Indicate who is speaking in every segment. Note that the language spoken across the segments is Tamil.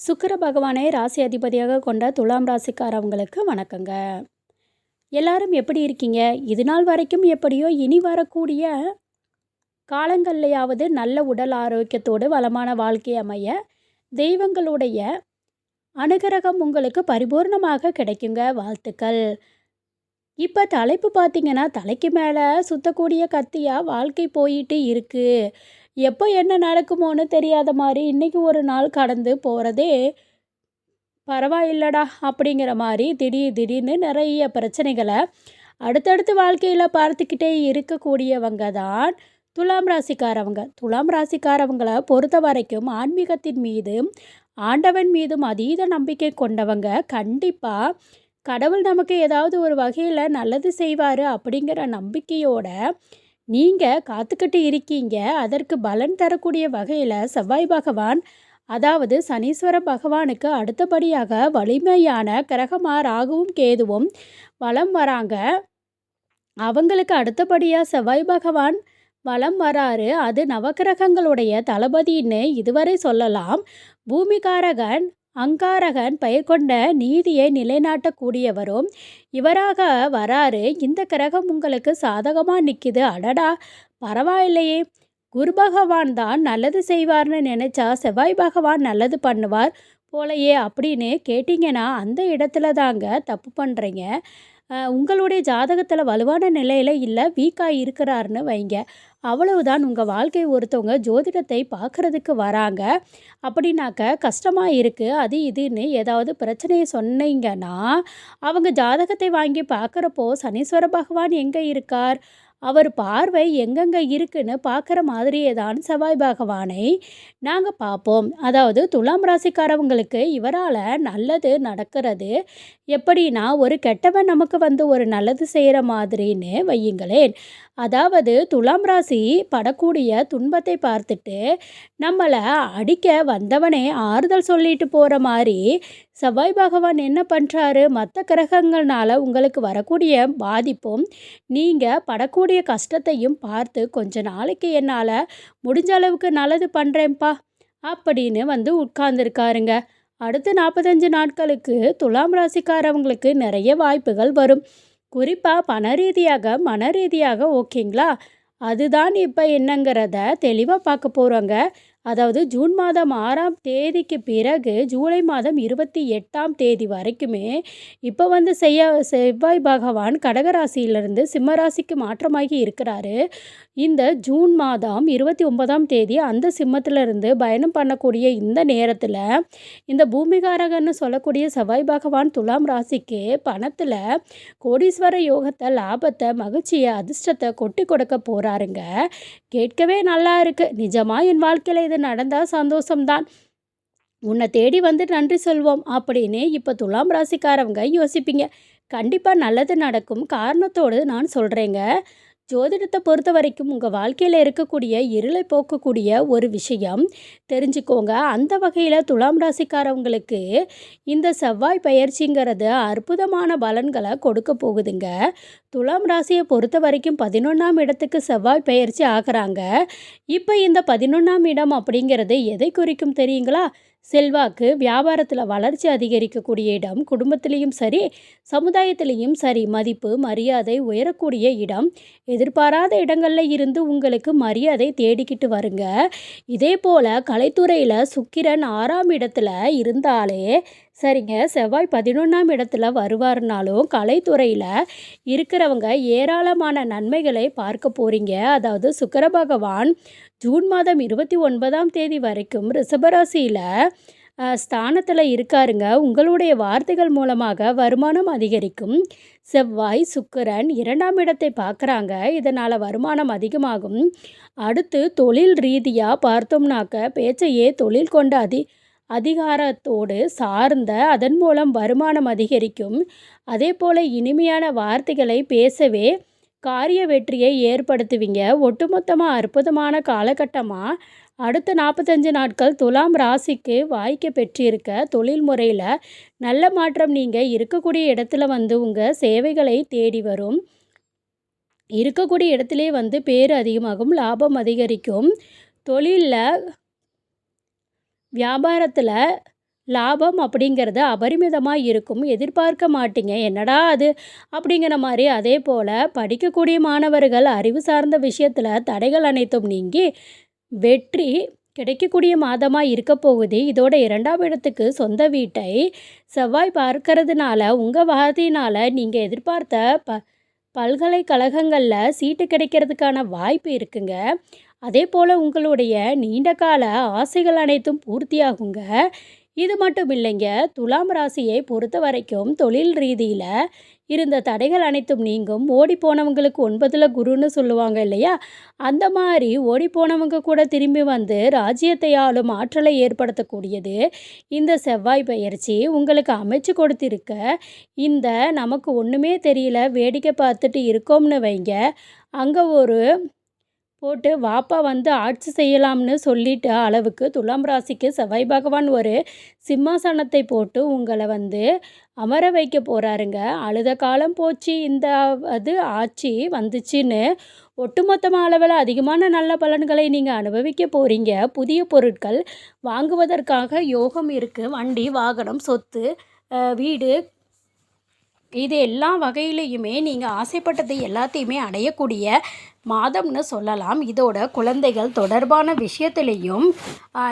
Speaker 1: சுக்கிர பகவானை ராசி அதிபதியாக கொண்ட துலாம் ராசிக்காரவங்களுக்கு வணக்கங்க. எல்லாரும் எப்படி இருக்கீங்க? இது நாள் வரைக்கும் எப்படியோ இனி வரக்கூடிய காலங்கள்லையாவது நல்ல உடல் ஆரோக்கியத்தோடு வளமான வாழ்க்கை அமைய தெய்வங்களுடைய அனுகிரகம் உங்களுக்கு பரிபூர்ணமாக கிடைக்குங்க. வாழ்த்துக்கள். இப்போ தலைப்பு பார்த்தீங்கன்னா தலைக்கு மேலே சுத்தக்கூடிய கத்தியாக வாழ்க்கை போயிட்டு இருக்குது எப்போ என்ன நடக்குமோன்னு தெரியாத மாதிரி இன்றைக்கி ஒரு நாள் கடந்து போகிறதே பரவாயில்லடா அப்படிங்கிற மாதிரி திடீர் திடீர்னு நிறைய பிரச்சனைகளை அடுத்தடுத்து வாழ்க்கையில் பார்த்துக்கிட்டே இருக்கக்கூடியவங்க தான் துலாம் ராசிக்காரவங்க. துலாம் ராசிக்காரவங்களை பொறுத்த வரைக்கும் ஆன்மீகத்தின் மீது ஆண்டவன் மீதும் அதீத நம்பிக்கை கொண்டவங்க. கண்டிப்பாக கடவுள் நமக்கு ஏதாவது ஒரு வகையில் நல்லது செய்வார் அப்படிங்கிற நம்பிக்கையோட நீங்கள் காத்துக்கிட்டு இருக்கீங்க. அதற்கு பலன் தரக்கூடிய வகையில் செவ்வாய் பகவான் அதாவது சனீஸ்வர பகவானுக்கு அடுத்தபடியாக வலிமையான கிரகமாக ராகுவும் கேதுவும் வலம் வராங்க. அவங்களுக்கு அடுத்தபடியாக செவ்வாய் பகவான் வலம் வராரு. அது நவக்கிரகங்களுடைய தளபதின்னு இதுவரை சொல்லலாம். பூமிகாரகன் அங்காரகன் பெயர் கொண்ட நீதியை நிலைநாட்டக்கூடியவரும் இவராக வராரு இந்த கிரகம் உங்களுக்கு சாதகமாக நிற்கிது அடடா பரவாயில்லையே. குரு பகவான் தான் நல்லது செய்வார்னு நினச்சா செவ்வாய் பகவான் நல்லது பண்ணுவார் போலையே அப்படின்னு கேட்டிங்கன்னா அந்த இடத்துல தாங்க தப்பு பண்ணுறீங்க உங்களுடைய ஜாதகத்தில் வலுவான நிலையில் இல்லை வீக்காக இருக்கிறாருன்னு வைங்க. அவ்வளவுதான் உங்கள் வாழ்க்கை ஒருத்தவங்க ஜோதிடத்தை பார்க்குறதுக்கு வராங்க. அப்படின்னாக்க கஷ்டமாக இருக்குது அது இதுன்னு ஏதாவது பிரச்சனையை சொன்னீங்கன்னா அவங்க ஜாதகத்தை வாங்கி பார்க்குறப்போ சனீஸ்வர பகவான் எங்கே இருக்கார்? அவர் பார்வை எங்கெங்கே இருக்குன்னு பார்க்குற மாதிரியே தான் செவ்வாய் பகவானை நாங்கள் பார்ப்போம். அதாவது துலாம் ராசிக்காரவங்களுக்கு இவரால் நல்லது நடக்கிறது. எப்படின்னா ஒரு கெட்டவன் நமக்கு வந்து ஒரு நல்லது செய்கிற மாதிரின்னு வையுங்களேன். அதாவது துலாம் ராசி படக்கூடிய துன்பத்தை பார்த்துட்டு நம்மளை அடிக்க வந்தவனே ஆறுதல் சொல்லிட்டு போகிற மாதிரி செவ்வாய் பகவான் என்ன பண்ணுறாரு மற்ற கிரகங்கள்னால உங்களுக்கு வரக்கூடிய பாதிப்பும் நீங்கள் படக்கூடிய கஷ்டத்தையும் பார்த்து கொஞ்ச நாளைக்கு என்னால் முடிஞ்ச அளவுக்கு நல்லது பண்ணுறேன்ப்பா அப்படின்னு வந்து உட்கார்ந்துருக்காருங்க. அடுத்த நாற்பத்தஞ்சு நாட்களுக்கு துலாம் ராசிக்காரவங்களுக்கு நிறைய வாய்ப்புகள் வரும். குறிப்பாக பண ரீதியாக மன ரீதியாக ஓகேங்களா? அதுதான் இப்போ என்னங்கிறத தெளிவாக பார்க்க போகிறோங்க அதாவது ஜூன் மாதம் ஆறாம் தேதிக்கு பிறகு ஜூலை மாதம் இருபத்தி எட்டாம் தேதி வரைக்குமே இப்போ வந்து செய்ய செவ்வாய் பகவான் கடகராசியிலிருந்து சிம்மராசிக்கு மாற்றமாகி இருக்கிறாரு. இந்த ஜூன் மாதம் இருபத்தி ஒன்பதாம் தேதி அந்த சிம்மத்திலிருந்து பயணம் பண்ணக்கூடிய இந்த நேரத்தில் இந்த பூமிகாரகன்னு சொல்லக்கூடிய செவ்வாய் பகவான் துலாம் ராசிக்கு பணத்தில் கோடீஸ்வர யோகத்தை லாபத்தை மகிழ்ச்சியை அதிர்ஷ்டத்தை கொட்டி கொடுக்க போகிறாருங்க கேட்கவே நல்லா இருக்குது நிஜமாக என் வாழ்க்கையில் இது நடந்தால் சந்தோஷம்தான். உன்னை தேடி வந்து நன்றி சொல்வோம் அப்படின்னு இப்போ துலாம் ராசிக்காரவங்க யோசிப்பீங்க. கண்டிப்பாக நல்லது நடக்கும். காரணத்தோடு நான் சொல்கிறேங்க ஜோதிடத்தை பொறுத்த வரைக்கும் உங்கள் வாழ்க்கையில் இருக்கக்கூடிய இருளை போக்கக்கூடிய ஒரு விஷயம். தெரிஞ்சுக்கோங்க. அந்த வகையில் துலாம் ராசிக்காரவங்களுக்கு இந்த செவ்வாய் பயிற்சிங்கிறது அற்புதமான பலன்களை கொடுக்க போகுதுங்க. துலாம் ராசியை பொறுத்த வரைக்கும் பதினொன்றாம் இடத்துக்கு செவ்வாய் பயிற்சி ஆகிறாங்க. இப்போ இந்த பதினொன்றாம் இடம் அப்படிங்கிறது எதை குறிக்கும் தெரியுங்களா? செல்வாக்கு வியாபாரத்தில் வளர்ச்சி அதிகரிக்கக்கூடிய இடம் குடும்பத்திலையும் சரி சமுதாயத்திலையும் சரி மதிப்பு மரியாதை உயரக்கூடிய இடம். எதிர்பாராத இடங்களில் இருந்து உங்களுக்கு மரியாதை தேடிக்கிட்டு வருங்க. இதே போல் கலைத்துறையில் சுக்கிரன் ஆறாம் இடத்துல இருந்தாலே சரிங்க. செவ்வாய் பதினொன்றாம் இடத்துல வருவார்னாலும் கலைத்துறையில் இருக்கிறவங்க ஏராளமான நன்மைகளை பார்க்க போகிறீங்க அதாவது சுக்கர பகவான் ஜூன் மாதம் இருபத்தி ஒன்பதாம் தேதி வரைக்கும் ரிஷபராசியில் ஸ்தானத்தில் இருக்காருங்க. உங்களுடைய வார்த்தைகள் மூலமாக வருமானம் அதிகரிக்கும். செவ்வாய் சுக்கரன் இரண்டாம் இடத்தை பார்க்குறாங்க. இதனால் வருமானம் அதிகமாகும். அடுத்து தொழில் ரீதியாக பார்த்தோம்னாக்க பேச்சையே தொழில் கொண்ட அதி அதிகாரத்தோடு சார்ந்த அதன் மூலம் வருமானம் அதிகரிக்கும். அதே போல் இனிமையான வார்த்தைகளை பேசவே காரிய வெற்றியை ஏற்படுத்துவீங்க. ஒட்டுமொத்தமாக அற்புதமான காலகட்டமாக அடுத்த நாற்பத்தஞ்சு நாட்கள் துலாம் ராசிக்கு வாய்க்க பெற்றிருக்க தொழில் முறையில் நல்ல மாற்றம் நீங்கள் இருக்கக்கூடிய இடத்துல வந்து உங்கள் சேவைகளை தேடி வரும். இருக்கக்கூடிய இடத்துலே வந்து பேர் அதிகமாகும் லாபம் அதிகரிக்கும். தொழிலில் வியாபாரத்தில் லாபம் அப்படிங்கிறது அபரிமிதமாக இருக்கும். எதிர்பார்க்க மாட்டீங்க. என்னடா அது? அப்படிங்கிற மாதிரி அதே போல் படிக்கக்கூடிய மாணவர்கள் அறிவு சார்ந்த விஷயத்தில் தடைகள் அனைத்தும் நீங்கி வெற்றி கிடைக்கக்கூடிய மாதமாக இருக்க போகுது. இதோட இரண்டாம் இடத்துக்கு சொந்த வீட்டை செவ்வாய் பார்க்கறதுனால உங்கள் வாதினால் நீங்கள் எதிர்பார்த்த ப பல்கலைக்கழகங்களில் சீட்டு கிடைக்கிறதுக்கான வாய்ப்பு இருக்குங்க. அதே போல் உங்களுடைய நீண்ட கால ஆசைகள் அனைத்தும் பூர்த்தியாகுங்க. இது மட்டும் இல்லைங்க துலாம் ராசியை பொறுத்த வரைக்கும் தொழில் ரீதியில் இருந்த தடைகள் அனைத்தும் நீங்கும். ஓடி போனவங்களுக்கு ஒன்பதில் குருன்னு சொல்லுவாங்க இல்லையா? அந்த மாதிரி ஓடி போனவங்க கூட திரும்பி வந்து ராஜ்யத்தை ஆளும் ஆற்றலை ஏற்படுத்தக்கூடியது. இந்த செவ்வாய் பயிற்சி உங்களுக்கு அமைச்சு கொடுத்திருக்க இந்த நமக்கு ஒன்றுமே தெரியல வேடிக்கை பார்த்துட்டு இருக்கோம்னு வைங்க. அங்கே ஒரு போட்டு வாப்பா வந்து ஆட்சி செய்யலாம்னு சொல்லிட்ட அளவுக்கு துலாம் ராசிக்கு செவ்வாய் பகவான் ஒரு சிம்மாசனத்தை போட்டு உங்களை வந்து அமர வைக்க போகிறாருங்க அழுத காலம் போச்சு. இந்த அது ஆட்சி வந்துச்சுன்னு ஒட்டுமொத்தமாக அளவில் அதிகமான நல்ல பலன்களை நீங்கள் அனுபவிக்க போகிறீங்க புதிய பொருட்கள் வாங்குவதற்காக யோகம் இருக்குது வண்டி வாகனம் சொத்து வீடு இது எல்லா வகையிலையுமே நீங்கள் ஆசைப்பட்டது எல்லாத்தையுமே அடையக்கூடிய மாதம்னு சொல்லலாம். இதோட குழந்தைகள் தொடர்பான விஷயத்திலையும்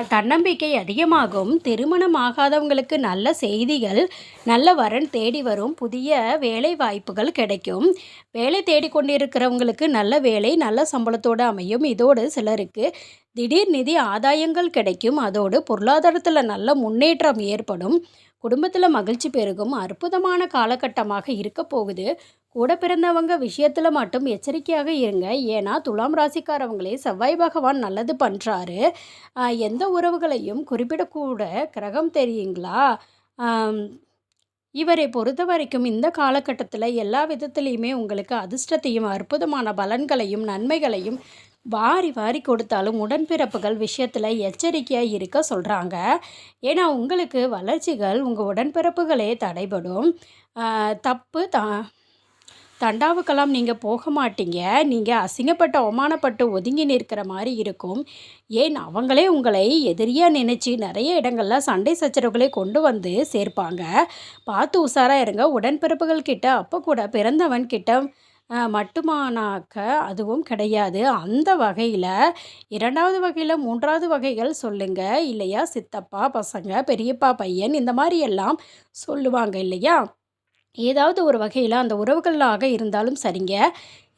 Speaker 1: தன்னம்பிக்கை அதிகமாகும். திருமணம் ஆகாதவங்களுக்கு நல்ல செய்திகள் நல்ல வரன் தேடி வரும். புதிய வேலை வாய்ப்புகள் கிடைக்கும். வேலை தேடிக்கொண்டிருக்கிறவங்களுக்கு நல்ல வேலை நல்ல சம்பளத்தோடு அமையும். இதோடு சிலருக்கு திடீர் நிதி ஆதாயங்கள் கிடைக்கும். அதோடு பொருளாதாரத்தில் நல்ல முன்னேற்றம் ஏற்படும். குடும்பத்தில் மகிழ்ச்சி பெருகும். அற்புதமான காலகட்டமாக இருக்க போகுது. கூட பிறந்தவங்க விஷயத்தில் மட்டும் எச்சரிக்கையாக இருங்க. ஏன்னா துலாம் ராசிக்காரவங்களே செவ்வாய் பகவான் நல்லது பண்ணுறாரு எந்த உறவுகளையும் குறிப்பிடக்கூட கிரகம் தெரியுங்களா? இவரை பொறுத்த வரைக்கும் இந்த காலகட்டத்தில் எல்லா விதத்துலேயுமே உங்களுக்கு அதிர்ஷ்டத்தையும் அற்புதமான பலன்களையும் நன்மைகளையும் வாரி வாரி கொடுத்தாலும் உடன்பிறப்புகள் விஷயத்தில் எச்சரிக்கையாக இருக்க சொல்கிறாங்க ஏன்னா உங்களுக்கு வளர்ச்சிகள் உங்கள் உடன்பிறப்புகளே தடைபடும். தப்பு தான் தண்டாவுக்கெல்லாம் நீங்கள் போக மாட்டீங்க. நீங்கள் அசிங்கப்பட்ட அவமானப்பட்டு ஒதுங்கி நிற்கிற மாதிரி இருக்கும். ஏன்? அவங்களே உங்களை எதிரியாக நினச்சி நிறைய இடங்களில் சண்டை சச்சரவுகளை கொண்டு வந்து சேர்ப்பாங்க. பார்த்து உஷாராக இருங்க. உடன்பிறப்புகள் கிட்ட அப்போ கூட பிறந்தவன் கிட்ட மட்டுமானாக்க அதுவும் கிடையாது. அந்த வகையில் இரண்டாவது வகையில் மூன்றாவது வகைகள் சொல்லுங்கள் இல்லையா? சித்தப்பா பசங்க பெரியப்பா பையன் இந்த மாதிரி எல்லாம் சொல்லுவாங்க இல்லையா? ஏதாவது ஒரு வகையில் அந்த உறவுகளாக இருந்தாலும் சரிங்க.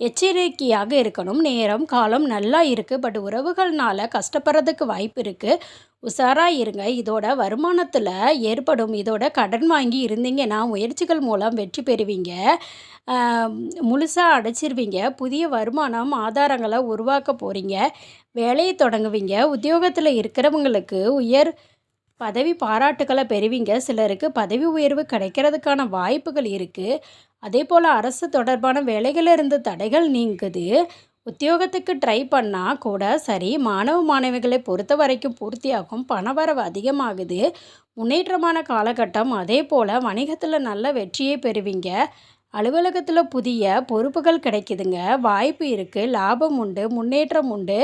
Speaker 1: எச்சரிக்கையாக இருக்கணும். நேரம் காலம் நல்லா இருக்குது பட் உறவுகள்னால கஷ்டப்படுறதுக்கு வாய்ப்பு இருக்குது உஷாராக இருங்க. இதோட வருமானத்தில் ஏற்படும். இதோட கடன் வாங்கி இருந்தீங்கன்னா முயற்சிகள் மூலம் வெற்றி பெறுவீங்க. முழுசாக அடைச்சிருவீங்க. புதிய வருமானம் ஆதாரங்களை உருவாக்க போகிறீங்க வேலையை தொடங்குவீங்க. உத்தியோகத்தில் இருக்கிறவங்களுக்கு உயர் பதவி பாராட்டுக்களை பெறுவீங்க. சிலருக்கு பதவி உயர்வு கிடைக்கிறதுக்கான வாய்ப்புகள் இருக்குது அதே போல் அரசு தொடர்பான வேலைகளில் இருந்து தடைகள் நீங்குது. உத்தியோகத்துக்கு ட்ரை பண்ணால் கூட சரி மாணவ மாணவிகளை பொறுத்த வரைக்கும் பூர்த்தியாகும். பணவரவு அதிகமாகுது. முன்னேற்றமான காலகட்டம். அதே போல் வணிகத்தில் நல்ல வெற்றியை பெறுவீங்க. அலுவலகத்தில் புதிய பொறுப்புகள் கிடைக்குதுங்க. வாய்ப்பு இருக்குது லாபம் உண்டு முன்னேற்றம் உண்டு.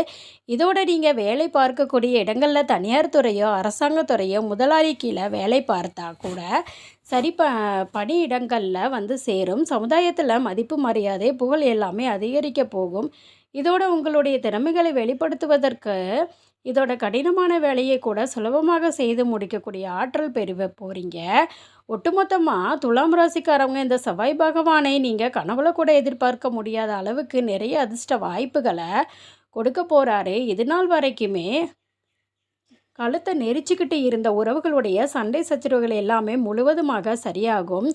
Speaker 1: இதோட நீங்கள் வேலை பார்க்கக்கூடிய இடங்களில் தனியார் துறையோ அரசாங்கத்துறையோ முதலாளி கீழே வேலை பார்த்தா கூட சரி ப பணியிடங்களில் வந்து சேரும். சமுதாயத்தில் மதிப்பு மரியாதை புகழ் எல்லாமே அதிகரிக்க போகும். இதோட உங்களுடைய திறமைகளை வெளிப்படுத்துவதற்கு இதோட கடினமான வேலையை கூட சுலபமாக செய்து முடிக்கக்கூடிய ஆற்றல் பெறுவ போகிறீங்க ஒட்டுமொத்தமாக துலாம் ராசிக்காரவங்க இந்த செவ்வாய் பகவானை நீங்கள் கனவுல கூட எதிர்பார்க்க முடியாத அளவுக்கு நிறைய அதிர்ஷ்ட வாய்ப்புகளை கொடுக்க போகிறாரு இது நாள் வரைக்குமே கழுத்தை நெரிச்சுக்கிட்டு இருந்த உறவுகளுடைய சண்டை சச்சரவுகள் எல்லாமே முழுவதுமாக சரியாகும்.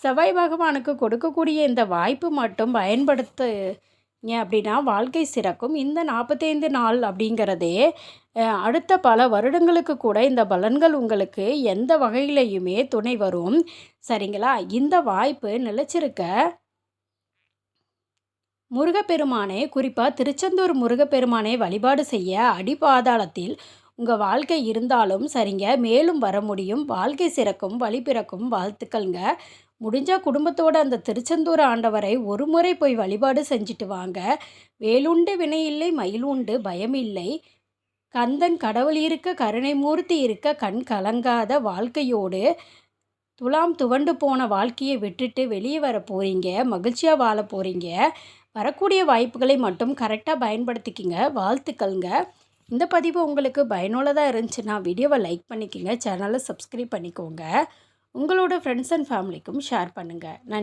Speaker 1: செவ்வாய் பகவானுக்கு கொடுக்கக்கூடிய இந்த வாய்ப்பு மட்டும் ஏன் அப்படின்னா வாழ்க்கை சிறக்கும். இந்த நாற்பத்தைந்து நாள் அப்படிங்கிறதே அடுத்த பல வருடங்களுக்கு கூட இந்த பலன்கள் உங்களுக்கு எந்த வகையிலையுமே துணை வரும். சரிங்களா? இந்த வாய்ப்பு நிலைச்சிருக்க முருகப்பெருமானை குறிப்பாக திருச்செந்தூர் முருகப்பெருமானை வழிபாடு செய்ய அடிபாதாளத்தில் உங்கள் வாழ்க்கை இருந்தாலும் சரிங்க. மேலும் வர முடியும். வாழ்க்கை சிறக்கும் வழி பிறக்கும். வாழ்த்துக்கள்ங்க. முடிஞ்சால் குடும்பத்தோட அந்த திருச்செந்தூர் ஆண்டவரை ஒரு முறை போய் வழிபாடு செஞ்சுட்டு வாங்க. வேலுண்டு வினையில்லை மயிலுண்டு பயமில்லை கந்தன் கடவுள் இருக்க கருணை மூர்த்தி இருக்க கண் கலங்காத வாழ்க்கையோடு துலாம் துவண்டு போன வாழ்க்கையை விட்டுட்டு வெளியே வர போகிறீங்க மகிழ்ச்சியாக வாழ போகிறீங்க வரக்கூடிய வாய்ப்புகளை மட்டும் கரெக்டாக பயன்படுத்திக்கிங்க வாழ்த்துக்கள்ங்க. இந்த பதிவு உங்களுக்கு பயனுள்ளதாக இருந்துச்சுன்னா வீடியோவை லைக் பண்ணிக்கோங்க சேனலை சப்ஸ்கிரைப் பண்ணிக்கோங்க. உங்களோட ஃப்ரெண்ட்ஸ் அண்ட் ஃபேமிலிக்கும் ஷேர் பண்ணுங்கள் நன்றி.